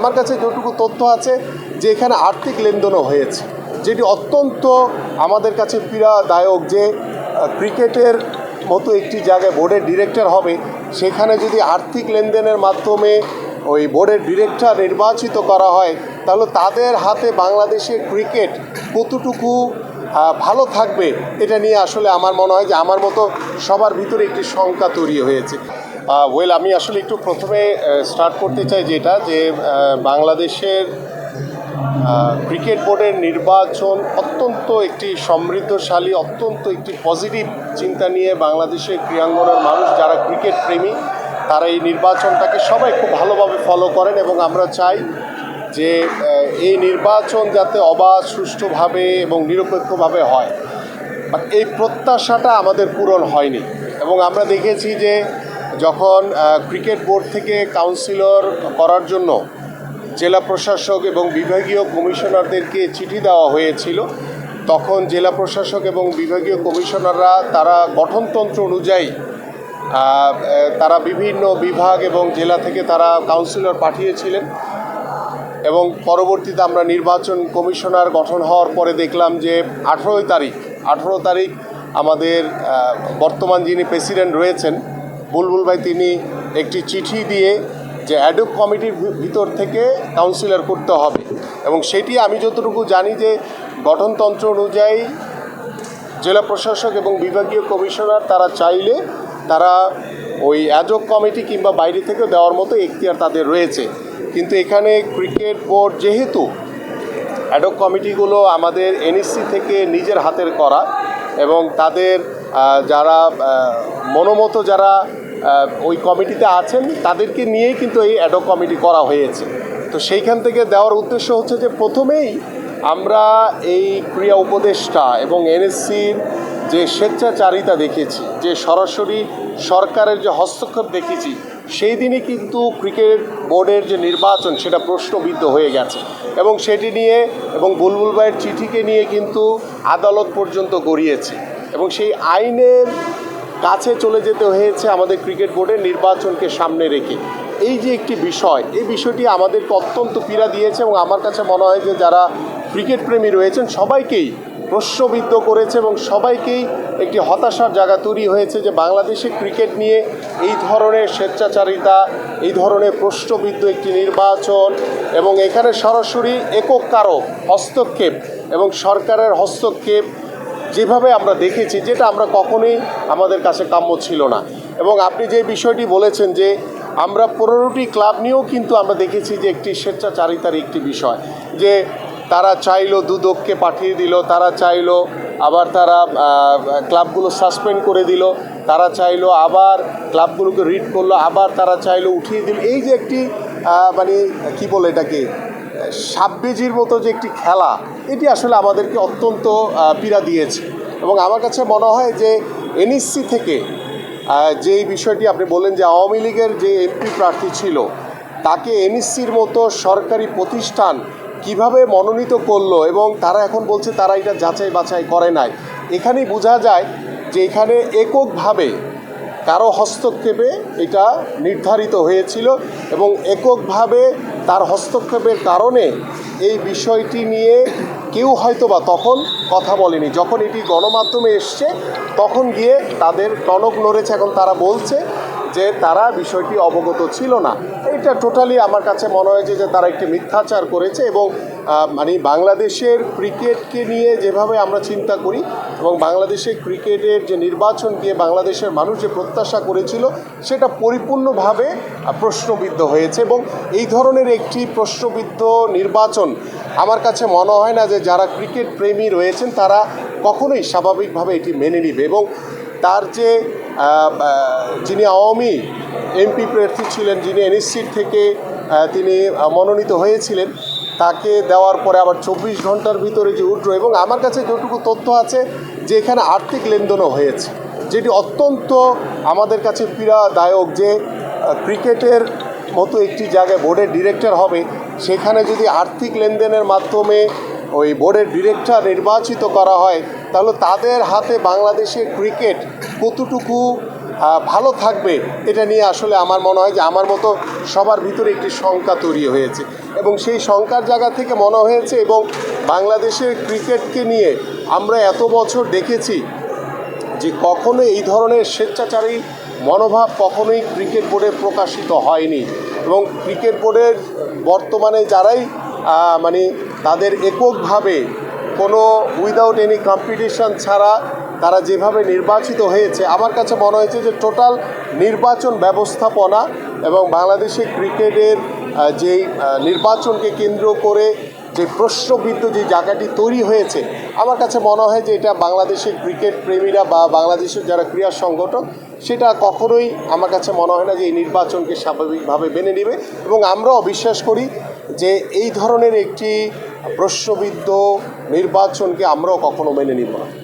আমার কাছে যেটুকু তথ্য আছে যে এখানে আর্থিক লেনদেনও হয়েছে, যেটি অত্যন্ত আমাদের কাছে পীড়াদায়ক যে ক্রিকেটের মতো একটি জায়গায় বোর্ডের ডিরেক্টর হবে, সেখানে যদি আর্থিক লেনদেনের মাধ্যমে ওই বোর্ডের ডিরেক্টর নির্বাচিত করা হয়, তাহলে তাদের হাতে বাংলাদেশে ক্রিকেট কতটুকু ভালো থাকবে, এটা নিয়ে আসলে আমার মনে হয় যে আমার মতো সবার ভিতরে একটি শঙ্কা তৈরি হয়েছে। ওয়েল আমি আসলে একটু প্রথমে স্টার্ট করতে চাই যেটা, যে বাংলাদেশের ক্রিকেট বোর্ডের নির্বাচন অত্যন্ত একটি সমৃদ্ধশালী, অত্যন্ত একটি পজিটিভ চিন্তা নিয়ে বাংলাদেশের ক্রীড়াঙ্গনের মানুষ যারা ক্রিকেট প্রেমী, তারা এই নির্বাচনটাকে সবাই খুব ভালোভাবে ফলো করেন এবং আমরা চাই যে এই নির্বাচন যাতে অবাধ, সুষ্ঠুভাবে এবং নিরপেক্ষভাবে হয়। বাট এই প্রত্যাশাটা আমাদের পূরণ হয়নি। এবং আমরা দেখেছি যে যখন ক্রিকেট বোর্ড থেকে কাউন্সিলর করার জন্য জেলা প্রশাসক এবং বিভাগীয় কমিশনারদেরকে চিঠি দেওয়া হয়েছিল, তখন জেলা প্রশাসক এবং বিভাগীয় কমিশনাররা তারা গঠনতন্ত্র অনুযায়ী তারা বিভিন্ন বিভাগ এবং জেলা থেকে তারা কাউন্সিলর পাঠিয়েছিলেন এবং পরবর্তীতে আমরা নির্বাচন কমিশনার গঠন হওয়ার পরে দেখলাম যে আঠেরোই তারিখ, আঠেরো তারিখ আমাদের বর্তমান যিনি প্রেসিডেন্ট রয়েছেন বুলবুল ভাই তিনি একটি চিঠি দিয়ে যে অ্যাডক কমিটির ভিতর থেকে কাউন্সিলর করতে হবে। এবং সেটি আমি যতটুকু জানি যে গঠনতন্ত্র অনুযায়ী জেলা প্রশাসক এবং বিভাগীয় কমিশনার তারা চাইলে তারা ওই অ্যাজক কমিটি কিংবা বাইরে থেকে দেওয়ার মতো এখতিয়ার তাদের রয়েছে। কিন্তু এখানে ক্রিকেট বোর্ড যেহেতু অ্যাডক কমিটিগুলো আমাদের এনএসসি থেকে নিজের হাতের করা এবং তাদের যারা মনোমতো যারা ওই কমিটিতে আছেন, তাদেরকে নিয়েই কিন্তু এই অ্যাডক কমিটি করা হয়েছে। তো সেইখান থেকে দেওয়ার উদ্দেশ্য হচ্ছে যে প্রথমেই আমরা এই ক্রিয়া উপদেষ্টা এবং এনএসসির যে স্বেচ্ছাচারিতা দেখেছি, যে সরাসরি সরকারের যে হস্তক্ষেপ দেখেছি সেই দিনই কিন্তু ক্রিকেট বোর্ডের যে নির্বাচন, সেটা প্রশ্নবিদ্ধ হয়ে গেছে। এবং সেটি নিয়ে এবং বুলবুল ভাইয়ের চিঠিকে নিয়ে কিন্তু আদালত পর্যন্ত গড়িয়েছে। এবং সেই আইনের কাছে চলে যেতে হয়েছে আমাদের ক্রিকেট বোর্ডের নির্বাচনকে সামনে রেখে। এই যে একটি বিষয়, এই বিষয়টি আমাদেরকে অত্যন্ত পীড়া দিয়েছে এবং আমার কাছে মনে হয় যে যারা ক্রিকেট প্রেমী রয়েছেন, সবাইকেই প্রশ্নবিদ্ধ করেছে এবং সবাইকেই একটি হতাশার জায়গা তৈরি হয়েছে যে বাংলাদেশে ক্রিকেট নিয়ে এই ধরনের স্বেচ্ছাচারিতা, এই ধরনের প্রশ্নবিদ্ধ একটি নির্বাচন এবং এখানে সরাসরি একক কারও হস্তক্ষেপ এবং সরকারের হস্তক্ষেপ যেভাবে আমরা দেখেছি, যেটা আমরা কখনোই আমাদের কাছে কাম্য ছিল না। এবং আপনি যে বিষয়টি বলেছেন যে আমরা পনেরোটি ক্লাব নিয়েও কিন্তু আমরা দেখেছি যে একটি স্বেচ্ছাচারিতার একটি বিষয়, যে তারা চাইলো দুদককে পাঠিয়ে দিল, তারা চাইলো আবার তারা ক্লাবগুলো সাসপেন্ড করে দিল, তারা চাইলো আবার ক্লাবগুলোকে রিড করল, আবার তারা চাইলো উঠিয়ে দিল। এই যে একটি মানে কি বলে এটাকে সাববেজির মতো যে একটি খেলা, এটি আসলে আমাদেরকে অত্যন্ত পীড়া দিয়েছে। এবং আমার কাছে মনে হয় যে এনএসসি থেকে যেই বিষয়টি আপনি বললেন যে আওয়ামী লীগের যে এমপি প্রার্থী ছিল, তাকে এনএসসির মতো সরকারি প্রতিষ্ঠান কীভাবে মনোনীত করল এবং তারা এখন বলছে তারা এটা যাচাই বাছাই করে নাই। এখানেই বোঝা যায় যে এখানে এককভাবে কারও হস্তক্ষেপে এটা নির্ধারিত হয়েছিল এবং এককভাবে তার হস্তক্ষেপের কারণে এই বিষয়টি নিয়ে কেউ হয়তো বা তখন কথা বলেনি। যখন এটি গণমাধ্যমে এসছে, তখন গিয়ে তাদের টনক নড়েছে, এখন তারা বলছে যে তারা বিষয়টি অবগত ছিল না। এটা টোটালি আমার কাছে মনে হয়েছে যে তারা একটি মিথ্যাচার করেছে এবং মানে বাংলাদেশের ক্রিকেটকে নিয়ে যেভাবে আমরা চিন্তা করি এবং বাংলাদেশের ক্রিকেটের যে নির্বাচন দিয়ে বাংলাদেশের মানুষ যে প্রত্যাশা করেছিল, সেটা পরিপূর্ণভাবে প্রশ্নবিদ্ধ হয়েছে এবং এই ধরনের একটি প্রশ্নবিদ্ধ নির্বাচন আমার কাছে মনে হয় না যে, যারা ক্রিকেট প্রেমী রয়েছেন তারা কখনোই স্বাভাবিকভাবে এটি মেনে নিবে এবং তার যে যিনি আওয়ামী এমপি প্রার্থী ছিলেন, যিনি এনএসসির থেকে তিনি মনোনীত হয়েছিলেন, তাকে দেওয়ার পরে আবার চব্বিশ ঘণ্টার ভিতরে যে উঠল এবং আমার কাছে যেটুকু তথ্য আছে যে এখানে আর্থিক লেনদেনও হয়েছে, যেটি অত্যন্ত আমাদের কাছে পীড়াদায়ক যে ক্রিকেটের মতো একটি জায়গায় বোর্ডের ডিরেক্টর হবে, সেখানে যদি আর্থিক লেনদেনের মাধ্যমে ওই বোর্ডের ডিরেক্টর নির্বাচিত করা হয়, তাহলে তাদের হাতে বাংলাদেশের ক্রিকেট কতটুকু ভালো থাকবে, এটা নিয়ে আসলে আমার মনে হয় যে আমার মতো সবার ভিতরে একটি শঙ্কা তৈরি হয়েছে। এবং সেই শঙ্কার জায়গা থেকে মনে হয়েছে এবং বাংলাদেশের ক্রিকেটকে নিয়ে আমরা এত বছর দেখেছি যে কখনো এই ধরনের স্বেচ্ছাচারী মনোভাব কখনোই ক্রিকেট বোর্ডে প্রকাশিত হয়নি। এবং ক্রিকেট বোর্ডের বর্তমানে যারাই মানে তাদের এককভাবে কোনো উইদাউট এনি কম্পিটিশন ছাড়া তারা যেভাবে নির্বাচিত হয়েছে, আমার কাছে মনে হয়েছে যে টোটাল নির্বাচন ব্যবস্থাপনা এবং বাংলাদেশের ক্রিকেটের যেই নির্বাচনকে কেন্দ্র করে যে প্রশ্নবিদ্ধ যে জায়গাটি তৈরি হয়েছে, আমার কাছে মনে হয় যে এটা বাংলাদেশের ক্রিকেট প্রেমীরা বা বাংলাদেশের যারা ক্রীড়া সংগঠক, সেটা কখনোই আমার কাছে মনে হয় না যে এই নির্বাচনকে স্বাভাবিকভাবে মেনে নেবে। এবং আমরাও বিশ্বাস করি যে এই ধরনের একটি প্রশ্নবিদ্ধ নির্বাচনকে আমরাও কখনো মেনে নিব না।